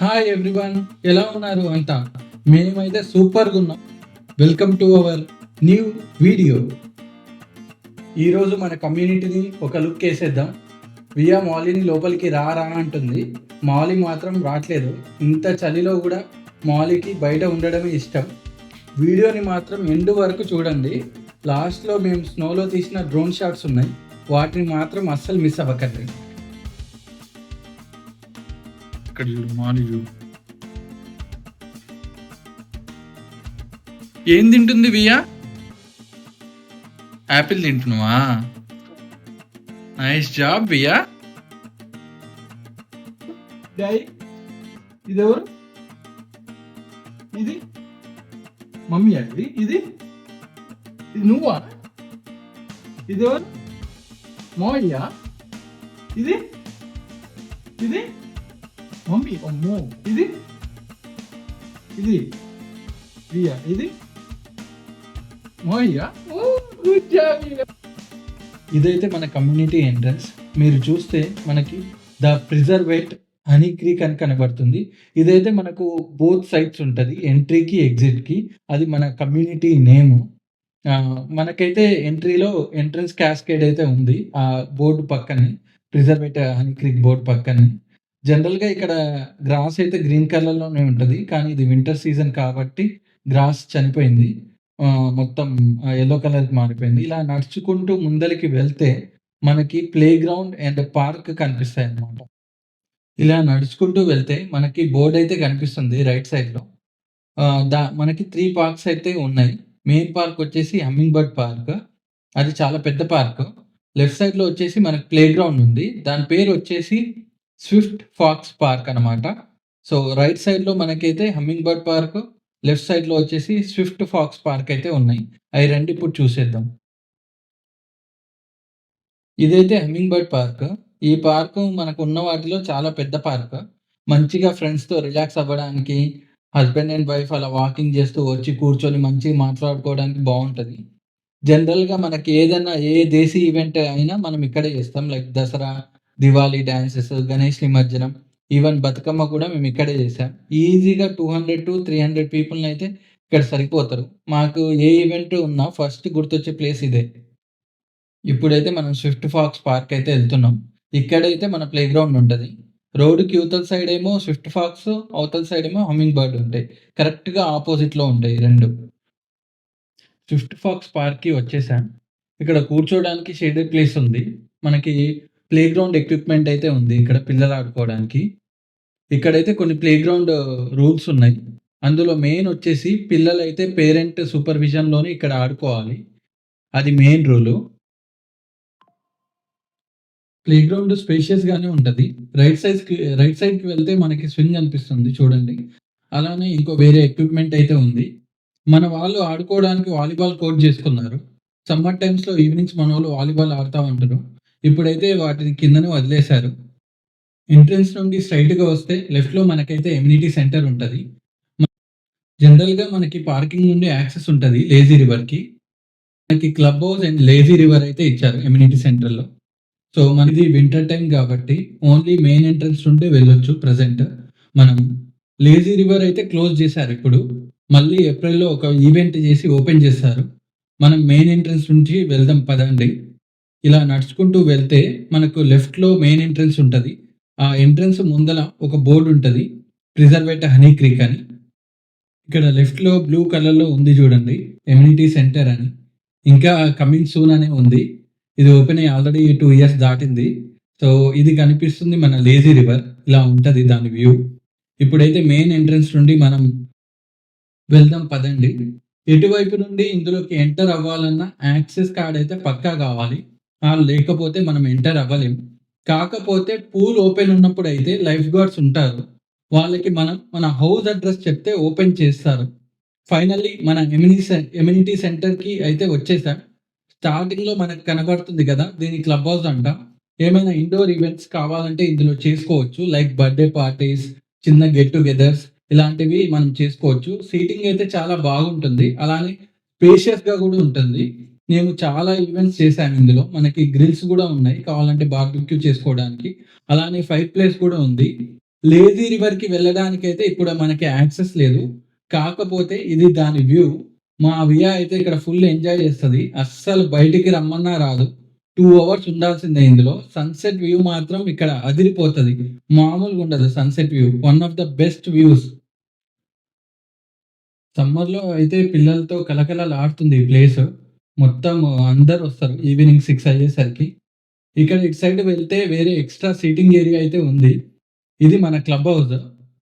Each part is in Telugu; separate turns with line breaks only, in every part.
హాయ్ ఎవ్రీవన్ ఎలా ఉన్నారు అంతా? మేమైతే సూపర్గా ఉన్నాం. Welcome to our new video ఈరోజు మన కమ్యూనిటీని ఒక లుక్ వేసేద్దాం. వియా మాలిని లోపలికి రా రా అంటుంది. మాలి మాత్రం రావట్లేదు ఇంత చలిలో కూడా మాలికి బయట ఉండడమే ఇష్టం. వీడియోని మాత్రం ఎండు వరకు చూడండి. లాస్ట్లో మేము స్నోలో తీసిన డ్రోన్ షాట్స్ ఉన్నాయి. వాటిని మాత్రం అస్సలు మిస్ అవ్వకండి. ఇక్కడ చూడు మాలి చూడు. ఏం తింటుంది వియా యాపిల్ తింటున్నావా? నైస్ జాబ్ వియా డాయ్ ఇది? ఎవరు ఇది? మమ్మీ అది ఇది? ఇది నువ్వా? ఇది ఎవరు మోయ్యా ఇది? ఇది? మమ్మీ అమ్మో ఇది ఇది రియా ఇది మోయ్యా ఇదైతే మన కమ్యూనిటీ ఎంట్రన్స్ మీరు చూస్తే మనకి ద ప్రిజర్వేట్ హనీ క్రీక్ అని కనబడుతుంది. ఇదైతే మనకు బోత్ సైడ్స్ ఉంటుంది. ఎంట్రీకి ఎగ్జిట్కి అది మన కమ్యూనిటీ నేము మనకైతే ఎంట్రీలో ఎంట్రన్స్ క్యాస్కేడ్ అయితే ఉంది. ఆ బోర్డు పక్కనే ప్రిజర్వేట్ హనీ క్రీక్ బోర్డు పక్కనే. జనరల్గా ఇక్కడ గ్రాస్ అయితే గ్రీన్ కలర్లోనే ఉంటుంది. కానీ ఇది వింటర్ సీజన్ కాబట్టి గ్రాస్ చనిపోయింది. మొత్తం ఎల్లో కలర్కి మారిపోయింది. ఇలా నడుచుకుంటూ ముందరికి వెళ్తే మనకి ప్లే గ్రౌండ్ అండ్ పార్క్ కనిపిస్తాయి అన్నమాట ఇలా నడుచుకుంటూ వెళ్తే మనకి బోర్డ్ అయితే కనిపిస్తుంది రైట్ సైడ్లో. దా మనకి త్రీ పార్క్స్ అయితే ఉన్నాయి. మెయిన్ పార్క్ వచ్చేసి హమ్మింగ్ బర్డ్ పార్క్ అది చాలా పెద్ద పార్క్ లెఫ్ట్ సైడ్లో వచ్చేసి మనకి ప్లే గ్రౌండ్ ఉంది. దాని పేరు వచ్చేసి స్విఫ్ట్ ఫాక్స్ పార్క్ అనమాట సో రైట్ సైడ్లో మనకైతే హమ్మింగ్ బర్డ్ పార్క్ లెఫ్ట్ సైడ్లో వచ్చేసి స్విఫ్ట్ ఫాక్స్ పార్క్ అయితే ఉన్నాయి. అవి రెండు ఇప్పుడు చూసేద్దాం. ఇదైతే హమ్మింగ్ బర్డ్ పార్క్ ఈ పార్క్ మనకు ఉన్న వాటిలో చాలా పెద్ద పార్క్ మంచిగా ఫ్రెండ్స్తో రిలాక్స్ అవ్వడానికి హస్బెండ్ అండ్ వైఫ్ అలా వాకింగ్ చేస్తూ వచ్చి కూర్చొని మంచిగా మాట్లాడుకోవడానికి బాగుంటుంది. జనరల్గా మనకి ఏదైనా ఏ దేశీ ఈవెంట్ అయినా మనం ఇక్కడే చేస్తాం. లైక్ దసరా దివాళీ డ్యాన్సెస్ గణేష్ నిమజ్జనం ఈవెన్ బతుకమ్మ కూడా మేము ఇక్కడే చేసాం ఈజీగా two hundred to three hundred పీపుల్ని అయితే ఇక్కడ సరిపోతారు. మాకు ఏ ఈవెంట్ ఉన్నా ఫస్ట్ గుర్తొచ్చే ప్లేస్ ఇదే. ఇప్పుడైతే మనం స్విఫ్ట్ ఫాక్స్ పార్క్ అయితే వెళ్తున్నాం. ఇక్కడైతే మన ప్లే గ్రౌండ్ ఉంటుంది రోడ్డుకి యువతల సైడ్ ఏమో స్విఫ్ట్ ఫాక్స్ అవతల సైడ్ ఏమో హమ్మింగ్ బర్డ్ ఉంటాయి కరెక్ట్గా ఆపోజిట్లో ఉంటాయి రెండు. స్విఫ్ట్ ఫాక్స్ పార్క్కి వచ్చేసాం. ఇక్కడ కూర్చోడానికి షేడెడ్ ప్లేస్ ఉంది. మనకి ప్లే గ్రౌండ్ ఎక్విప్మెంట్ అయితే ఉంది ఇక్కడ పిల్లలు ఆడుకోవడానికి. ఇక్కడైతే కొన్ని ప్లే గ్రౌండ్ రూల్స్ ఉన్నాయి. అందులో మెయిన్ వచ్చేసి పిల్లలు అయితే పేరెంట్ సూపర్విజన్లోనే ఇక్కడ ఆడుకోవాలి. అది మెయిన్ రూలు. ప్లే గ్రౌండ్ స్పేషియస్గానే ఉంటుంది. రైట్ సైడ్కి రైట్ సైడ్కి వెళ్తే మనకి స్వింగ్ అనిపిస్తుంది చూడండి. అలానే ఇంకో వేరే ఎక్విప్మెంట్ అయితే ఉంది. మన వాళ్ళు ఆడుకోవడానికి వాలీబాల్ కోర్ట్ చేసుకున్నారు. సమ్మర్ టైమ్స్లో ఈవినింగ్స్ మన వాళ్ళు వాలీబాల్ ఆడుతూ ఉంటారు. ఇప్పుడైతే వాటిని కిందనే వదిలేశారు. ఎంట్రన్స్ నుండి స్ట్రైట్గా వస్తే లెఫ్ట్లో మనకైతే ఎమ్యూనిటీ సెంటర్ ఉంటుంది. జనరల్గా మనకి పార్కింగ్ నుండి యాక్సెస్ ఉంటుంది లేజీ రివర్కి. మనకి club house and lazy river అయితే ఇచ్చారు ఎమ్యూనిటీ సెంటర్లో. సో మనది వింటర్ టైం కాబట్టి ఓన్లీ మెయిన్ ఎంట్రన్స్ నుండి వెళ్ళొచ్చు ప్రజెంట్. మనం లేజీ రివర్ అయితే క్లోజ్ చేశారు ఇప్పుడు. మళ్ళీ ఏప్రిల్లో ఒక ఈవెంట్ చేసి ఓపెన్ చేశారు. మనం మెయిన్ ఎంట్రన్స్ నుంచి వెళ్దాం పదండి. ఇలా నడుచుకుంటూ వెళ్తే మనకు లెఫ్ట్లో మెయిన్ ఎంట్రన్స్ ఉంటుంది. ఆ ఎంట్రన్స్ ముందల ఒక బోర్డు ఉంటుంది. ప్రిజర్వేట్ హనీ క్రీక్ అని. ఇక్కడ లెఫ్ట్లో బ్లూ కలర్లో ఉంది చూడండి. ఎమ్యూనిటీ సెంటర్ అని. ఇంకా కమింగ్ సూన్ అనే ఉంది. ఇది ఓపెన్ అయ్యి ఆల్రెడీ టూ ఇయర్స్ దాటింది. సో ఇది కనిపిస్తుంది మన లేజీ రివర్ ఇలా ఉంటుంది దాని వ్యూ ఇప్పుడైతే మెయిన్ ఎంట్రన్స్ నుండి మనం వెళ్దాం పదండి. ఎటువైపు నుండి ఇందులోకి ఎంటర్ అవ్వాలన్నా యాక్సెస్ కార్డ్ అయితే పక్కా కావాలి. లేకపోతే మనం ఎంటర్ అవ్వలేం. కాకపోతే పూల్ ఓపెన్ ఉన్నప్పుడు అయితే లైఫ్ గార్డ్స్ ఉంటారు. వాళ్ళకి మనం మన హౌస్ అడ్రస్ చెప్తే ఓపెన్ చేస్తారు. ఫైనల్లీ మన ఎమ్యూనిటీ ఎమ్యూనిటీ సెంటర్కి అయితే వచ్చేసాం. స్టార్టింగ్లో మనకు కనబడుతుంది కదా దీని క్లబ్ హౌస్ అంట. ఏమైనా ఇండోర్ ఈవెంట్స్ కావాలంటే ఇందులో చేసుకోవచ్చు. లైక్ బర్త్డే పార్టీస్ చిన్న గెట్ టుగెదర్స్ ఇలాంటివి మనం చేసుకోవచ్చు. సీటింగ్ అయితే చాలా బాగుంటుంది. అలానే స్పేషియస్గా కూడా ఉంటుంది. నేను చాలా ఈవెంట్స్ చేశాను ఇందులో మనకి గ్రిల్స్ కూడా ఉన్నాయి కావాలంటే బార్బిక్యూ చేసుకోవడానికి అలానే ఫైర్ ప్లేస్ కూడా ఉంది లేజీ రివర్‌కి అయితే ఇప్పుడు మనకి యాక్సెస్ లేదు. కాకపోతే ఇది దాని వ్యూ. మా వియా అయితే ఇక్కడ ఫుల్ ఎంజాయ్ చేస్తుంది అస్సలు బయటికి రమ్మన్నా రాదు. టూ అవర్స్ ఉండాల్సిందే ఇందులో. సన్‌సెట్ వ్యూ మాత్రం ఇక్కడ అదిరిపోతుంది మామూలుగా ఉండదు sunset view. One of the best views. సమ్మర్‌లో అయితే పిల్లలతో కలకలలాడుతుంది ఈ ప్లేస్ మొత్తం అందరు వస్తారు ఈవినింగ్ సిక్స్ అయ్యేసరికి. ఇక్కడ ఇటు సైడ్ వెళ్తే వేరే ఎక్స్‌ట్రా సీటింగ్ ఏరియా అయితే ఉంది. ఇది మన క్లబ్ హౌస్.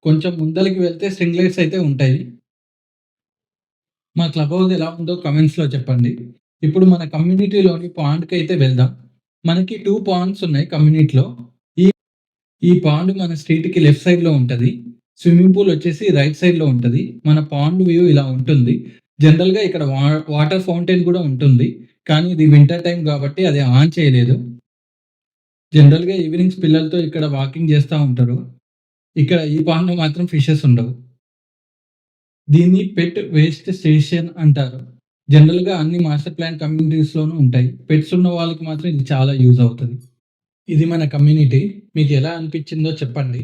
కొంచెం ముందరికి వెళ్తే స్ట్రింగ్ లైట్స్ అయితే ఉంటాయి. మా క్లబ్ హౌస్ ఎలా ఉందో కమెంట్స్లో చెప్పండి. ఇప్పుడు మన కమ్యూనిటీలోని పాండ్కి అయితే వెళ్దాం. మనకి టూ పాండ్స్ ఉన్నాయి కమ్యూనిటీలో. ఈ ఈ పాండ్ మన స్ట్రీట్‌కి లెఫ్ట్ సైడ్‌లో ఉంటుంది స్విమ్మింగ్ పూల్ వచ్చేసి రైట్ సైడ్‌లో ఉంటుంది మన పాండ్ వ్యూ ఇలా ఉంటుంది. జనరల్‌గా ఇక్కడ వా వాటర్ ఫౌంటైన్ కూడా ఉంటుంది. కానీ ఇది వింటర్ టైం కాబట్టి అది ఆన్ చేయలేదు. జనరల్‌గా ఈవినింగ్స్ పిల్లలతో ఇక్కడ వాకింగ్ చేస్తూ ఉంటారు. ఇక్కడ ఈ పాండ్‌లో మాత్రం ఫిషెస్ ఉండవు. దీన్ని పెట్ వేస్ట్ స్టేషన్ అంటారు. జనరల్‌గా అన్ని మాస్టర్ ప్లాన్ కమ్యూనిటీస్‌లోనూ ఉంటాయి. పెట్స్ ఉన్న వాళ్ళకి మాత్రం ఇది చాలా యూజ్ అవుతుంది ఇది మన కమ్యూనిటీ. మీకు ఎలా అనిపించిందో చెప్పండి.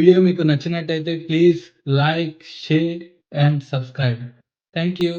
వీడియో మీకు నచ్చినట్టయితే please like, share and subscribe. Thank you.